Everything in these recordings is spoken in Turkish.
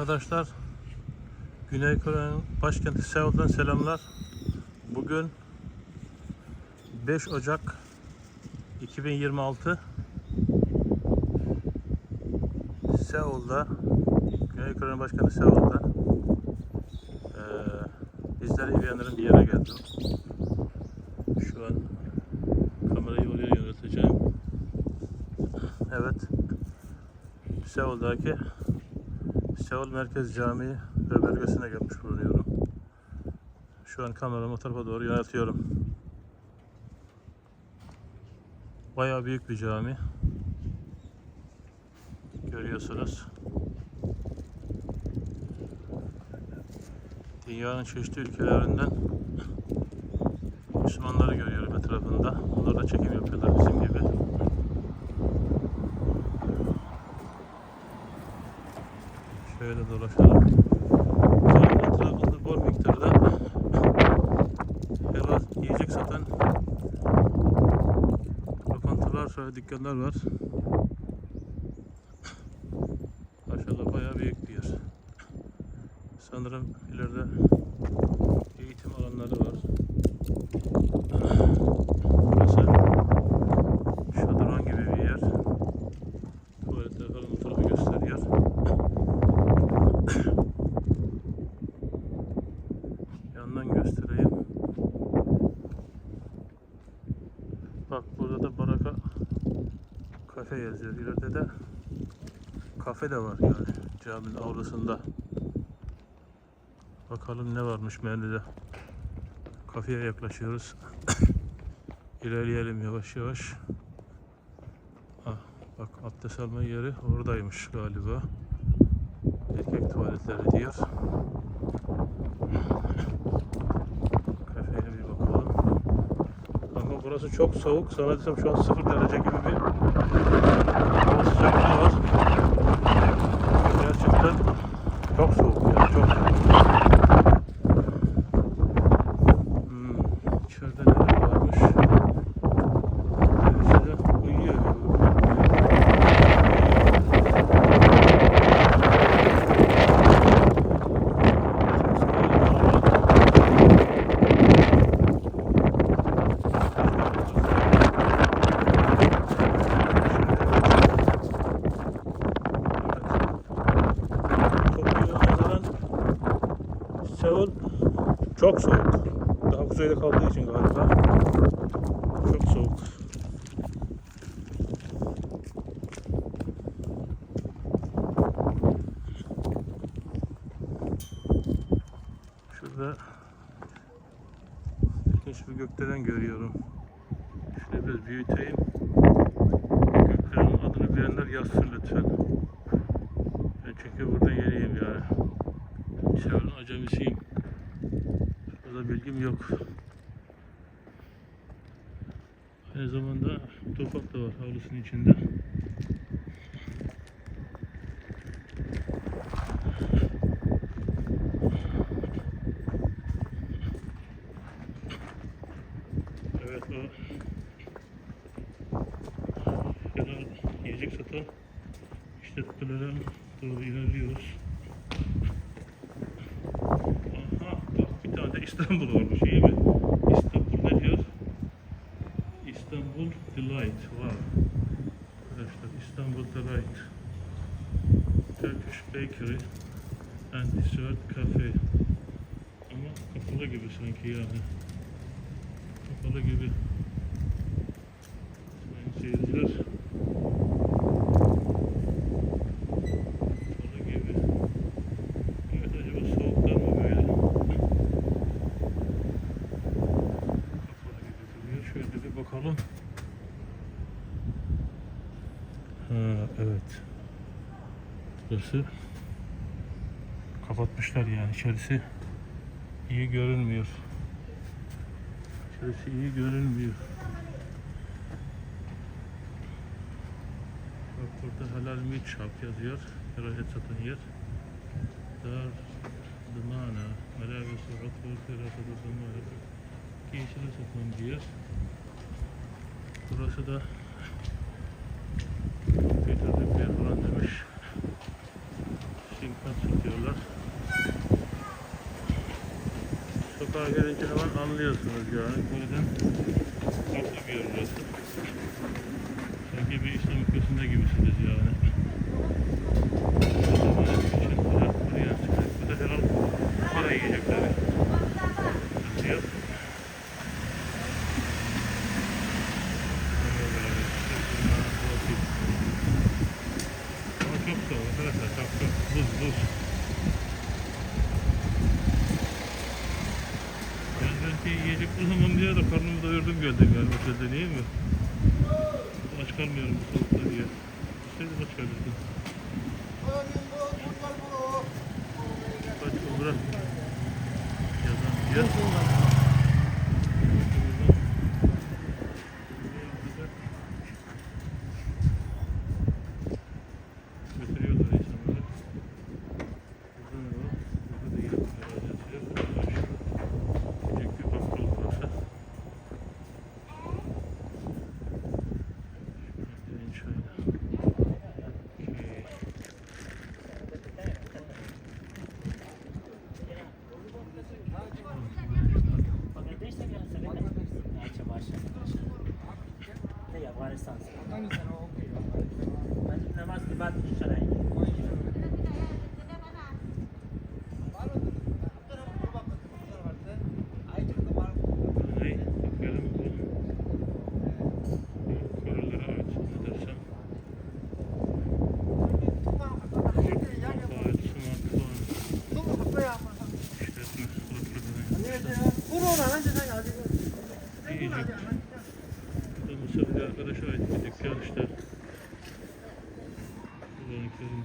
Arkadaşlar Güney Kore'nin başkenti Seul'dan selamlar. Bugün 5 Ocak 2026 Seul'da Güney Kore'nin başkenti Seul'da eee bizleri ilgilendiren bir yere geldim. Şu an kamerayı oraya yönelteceğim. Evet. Seul'daki Seul Merkez Camii ve bölgesine gelmiş bulunuyorum. Şu an kameramı o tarafa doğru yöneltiyorum. Bayağı büyük bir cami. Görüyorsunuz. Dünyanın çeşitli ülkelerinden Müslümanları görüyorum etrafında. Onlar da çekim yapıyorlar bizim gibi. Şöyle dolaşalım. Etrafında bol miktarda helal yiyecek satan lokantalar dükkanlar var. Maşallah bayağı büyük bir yer. Sanırım ileride eğitim alanları var. Burası şadırvan gibi bir yer. Tuvaletler falan bu tarafı gösteriyor. Yandan göstereyim. Bak burada da Baraka kafe yazıyor. İleride de kafe de var yani caminin avlusunda. Bakalım ne varmış menüde. Kafeye yaklaşıyoruz. İlerleyelim yavaş yavaş. Ah, bak abdest alma yeri oradaymış galiba. Erkek tuvaletleri diyor. Kafeye bir bakalım. Ama burası çok soğuk. Sana desem şu an 0 derece gibi bir hava sıcaklığı var. Gerçekten çok soğuk yani çok soğuk. Hmm, içeride neler varmış? Birisi de uyuyor galiba. Tokyo'ya nazaran Seul çok soğuk. Daha kuzeyde kaldığı için galiba. Çok soğuk. Şurada ilginç bir gökdelen görüyorum. Şöyle biraz büyüteyim. Gökdelenin adını bilenler yazsın lütfen. Ben çünkü burada yeniyim yani. Seul'ün acemisiyim. Fazla bilgim yok. Aynı zamanda toprak da var havlusunun içinde. O yanan yiyecek satan işletmelere doğru ilerliyoruz. Aha bak bir tane de İstanbul varmış iyi mi? İstanbul ne diyor? İstanbul Delight. Wow. Arkadaşlar İstanbul Delight. Turkish Bakery and Dessert Cafe. Ama kapalı gibi sanki yani. Kapalı gibi. Seyirciler. Gibi. Evet acaba soğuktan mı böyle? Kapalı gibi. Şöyle bir bakalım. Evet. Burası kapatmışlar yani içerisi iyi görünmüyor. İçerisi iyi görünmüyor. Helal Mitchap yazıyor. Kerahet satan yer. Dar Dımana. Melabesi Akbur Kerahat Dımana. Giysiyle satılan bir. Burası da Peter'de bir falan demiş. Şimkan satıyorlar. Sokağa gelince hemen anlıyorsunuz yani. Buradan farklı bir bir İslam ülkesinde gibisiniz yani. Belki yiyecek bulamam diye de karnımı doyurdum geldim yani otelde değil mi? Good. नहीं अफगानिस्तान से आज नमाज के बाद इंशाल्लाह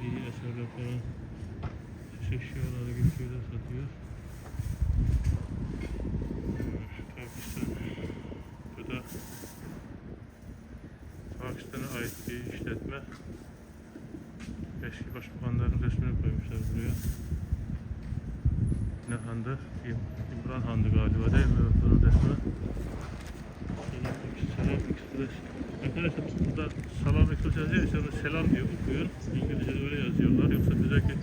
Dini eserler falan. Süs eşyaları gibi şeyler satıyor. Pakistan. Bu da Pakistan'a ait bir işletme. Eski başbakanların resmini koymuşlar buraya. Ne handı? İm- İmran Handı galiba değil mi? Bunun resmi. Selam Express. Arkadaşlar burada Salam Express yazıyor. İnsanlar selam diyor, okuyor. İngilizce'de öyle yazıyorlar. Yoksa bizdeki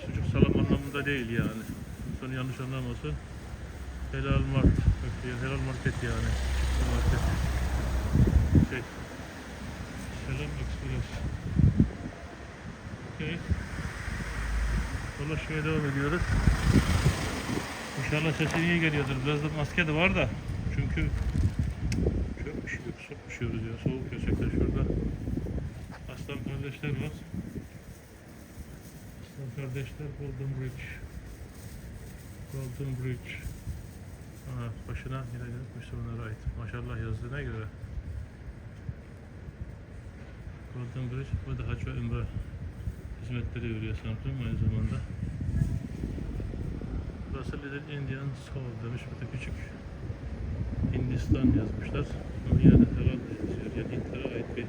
sucuk salam anlamında değil yani. İnsan yanlış anlamasın. Helal Mart. Helal Market yani. Market. Şey. Selam Express. Okey. Dolaşmaya devam ediyoruz. İnşallah sesin iyi geliyordur. Biraz da maske de var da. Çünkü üşüyoruz ya. Soğuk gerçekten şurada. Aslan kardeşler var. Aslan kardeşler Golden Bridge. Golden Bridge. Aha, başına yine Müslümanlara ait. Maşallah yazdığına göre. Golden Bridge, bu da hac ve ümre hizmetleri veriyor sanırım aynı zamanda. Burası Little Indian Soul demiş. Burada küçük Hindistan yazmışlar. Yani helal yazıyor. Yani Hintlere ait bir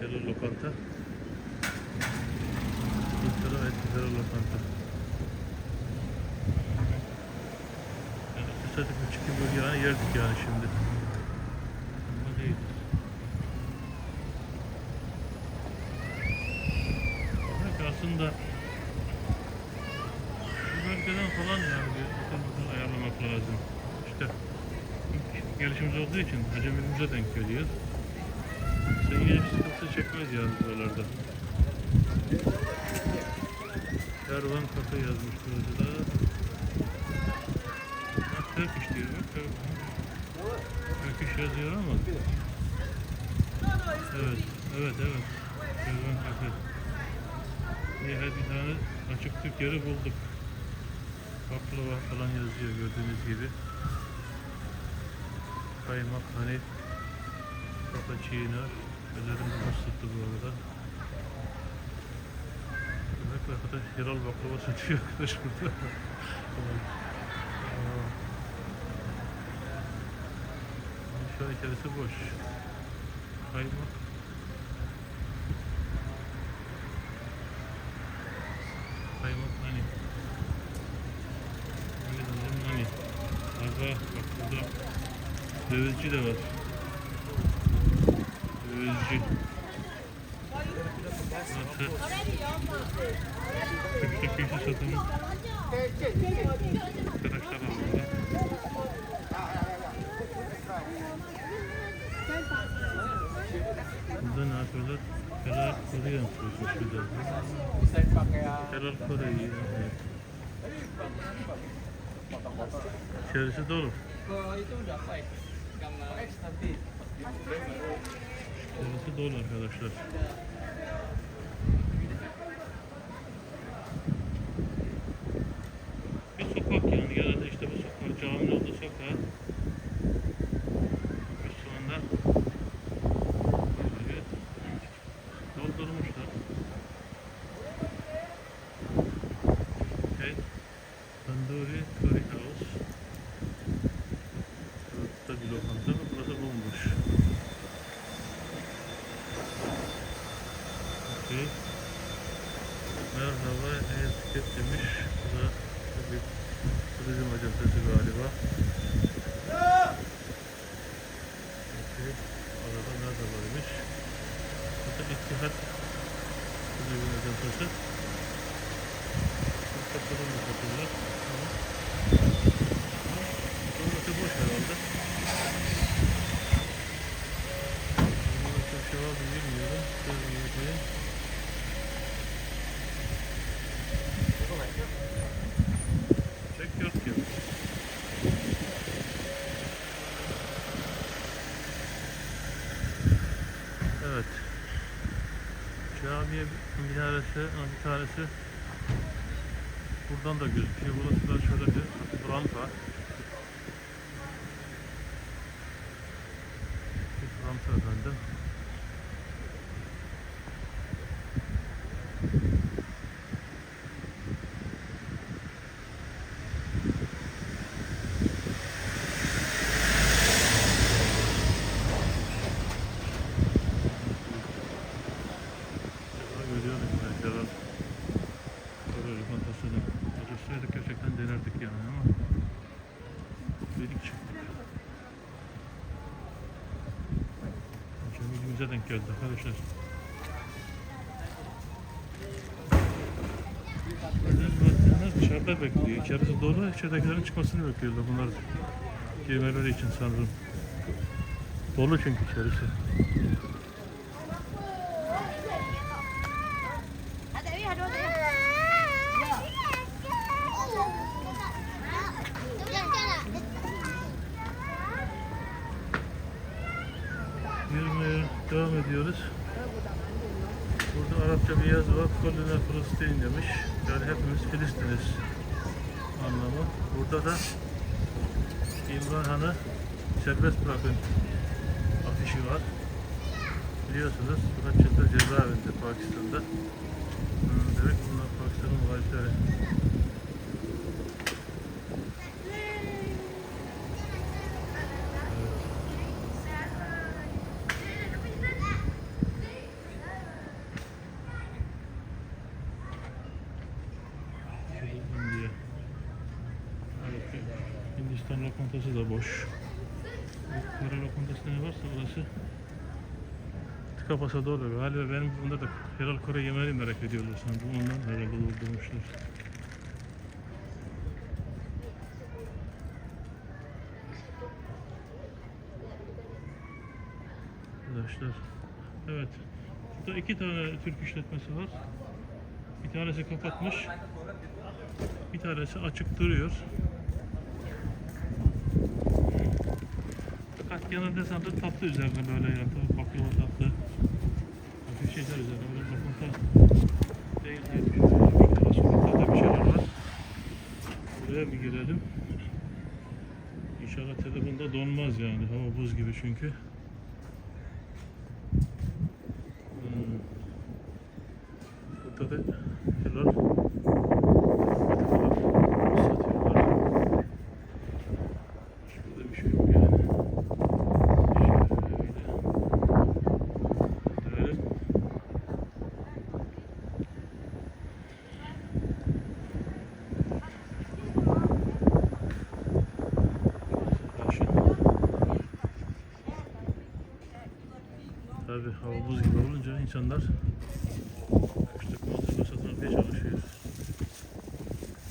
helal lokanta. Hintlere ait bir helal lokanta. Yani kısacık bir çıkın böyle yani yerdik yani şimdi. Ama değil. Demek aslında bu bölgeden falan yani bir otelimizi ayarlamak lazım. İşte gelişimiz olduğu için acemimize denk geliyor. Sen yine sıkıntı çekmez yani buralarda. Kervan kafe yazmış burada da. Bak Turkish diyor bak. Turkish yazıyor ama. Evet, evet, evet. Kervan kafe. Nihayet bir tane açık Türk yeri bulduk. Baklava falan yazıyor gördüğünüz gibi. Kaymak hani cappuccino. Ellerim buz tuttu bu arada. Demek ki arkadaş yerel baklava satıyor arkadaş burada. An içerisi boş. Kaymak hani. Hani sanırım hani. Aga bak burada dövizci de var. Dövizci. Var burada. Ne yapıyorlar? Helal Kore yapıyormuş bir de. Helal Kore. İçerisi dolu. İçerisi dolu arkadaşlar. Bir sokak yani genelde işte bu sokak caminin olduğu sokak. Biz şu anda böyle doldurmuşlar. Okay. Tandoori Curry House. Burada bir lokanta ve burası bomboş. Okay. Merhaba, evet tüket demiş. Bu da bir turizm galiba. Okay. Araba nerede varmış? Burada İttihat Turizm acentesi. Kapıdan da. Tamam. Burası boş herhalde. Burada çok şey var mı bilmiyorum. Görmeyeceğim. Çek yok ki. Evet. Camiye minaresi, bir tanesi buradan da gözüküyor. Burası da şöyle bir rampa. Bir rampa efendim. Şurada görüyorum ben Celal. Böyle lokantasını. Çalışsaydık gerçekten denerdik yani ama dedik çıktık. Acemiliğimize denk geldi arkadaşlar. Öğretmenler dışarıda bekliyor. İçerisi dolu, içeridekilerin çıkmasını bekliyorlar bunlar. Girmeleri için sanırım. Dolu çünkü içerisi. Devam ediyoruz. Burada Arapça bir yazı var. Kolüne Filistin demiş. Yani hepimiz Filistiniz anlamı. Burada da İmran Han'ı serbest bırakın afişi var. Biliyorsunuz yıldır cezaevinde Pakistan'da. Demek bunlar Pakistan'ın muhalifleri. Hindiya. Evet, Hindistan lokantası da boş. Bu Kore lokantası ne varsa orası tıka basa dolu. Galiba benim bunda da Helal Kore yemeğini merak ediyorlar sanırım. Ondan herhalde doldurmuşlar. Arkadaşlar. Evet. Burada iki tane Türk işletmesi var. Bir tanesi kapatmış. Bir tanesi açık duruyor. Fakat genelde sanırım tatlı üzerine böyle yani tabii baklava tatlı. Hafif şeyler üzerine böyle lokanta değil diye tane sokaklarda bir şeyler var. Buraya bir girelim. İnşallah telefonda donmaz yani. Hava buz gibi çünkü. Hmm. Burada da helal satıyorlar. Şurada bir şey yok yani. Şöyle. Dönelim. Burası Tabii hava buz gibi olunca insanlar İşte kontrolü satın almaya çalışıyoruz.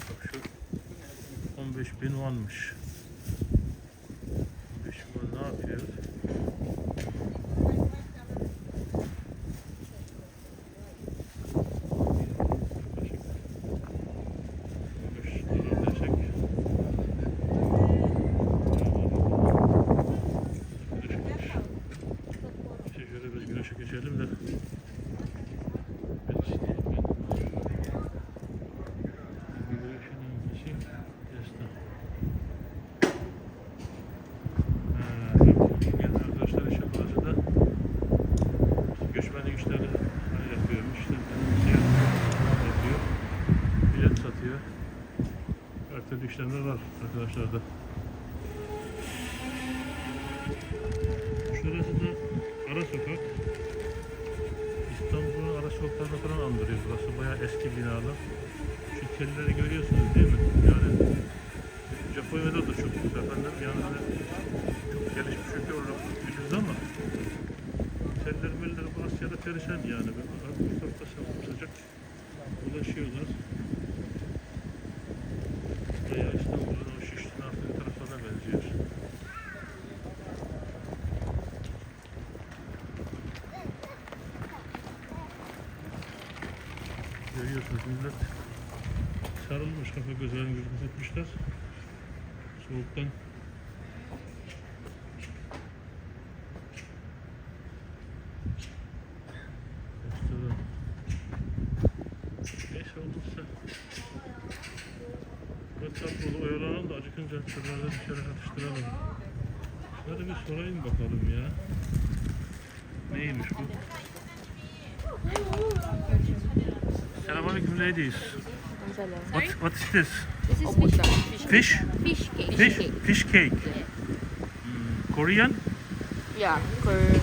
Bak şu 15 bin wanmış. 15 bin watt ne yapıyor? Yaklaşık 15 dolar desek. İşte şöyle biz güneşe geçelim de. Ben isteyeyim ben. Güneşin ilgisi Tesla. Ha, Gelen arkadaşlar işe bazı da göçmenlik işleri hani yapıyormuş. İşte seyahat yapıyor. Bilet satıyor. Her türlü işlemler var arkadaşlar da. Şurası da ara sokak. İstanbul'un ara sokaklarını falan andırıyor burası. Bayağı eski binalar. Şu telleri görüyorsunuz değil mi? Yani Japonya'da da çok efendim yani çok gelişmiş ülke olarak biliyoruz ama teller meller burası ya da perişan yani. Böyle Sokakta sıcak ulaşıyorlar. Bayağı İstanbul'un o Şişli'nin arka taraflarına benziyor. Görüyorsunuz millet sarılmış kafa gözlerini gözünü etmişler. Soğuktan. Neyse olursa WhatsApp oyalanalım da acıkınca şuralarda bir şeyler atıştıralım. Şöyle bir sorayım bakalım ya. Neymiş bu? Selamünaleyküm ladies. What, what is this? This is fish. Fish? Fish cake. Fish? Fish cake. Yeah. Hmm, Korean? Yeah. Korean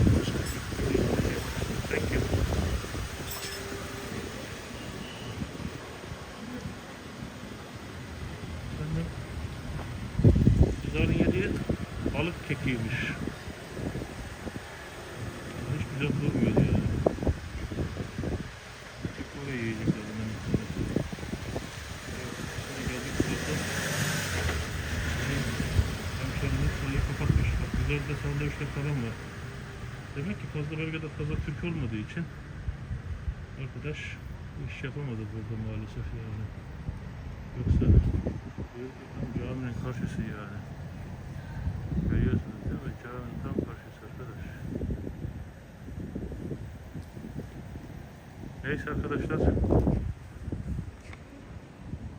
kapatmış. Bak güzel de sandviçler falan var. Demek ki fazla bölgede fazla Türk olmadığı için arkadaş iş yapamadı burada maalesef yani. Yoksa tam caminin karşısı yani. Görüyorsunuz değil mi? Caminin tam karşısı arkadaş. Neyse arkadaşlar.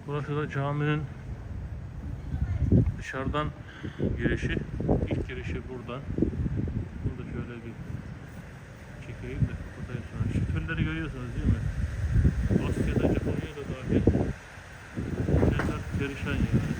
Burası da caminin dışarıdan girişi. İlk girişi buradan. Bunu da şöyle bir çekeyim de kapatayım sonra. Şu türleri görüyorsunuz değil mi? Asya'da, Japonya'da dahil. Şeyler perişan yani.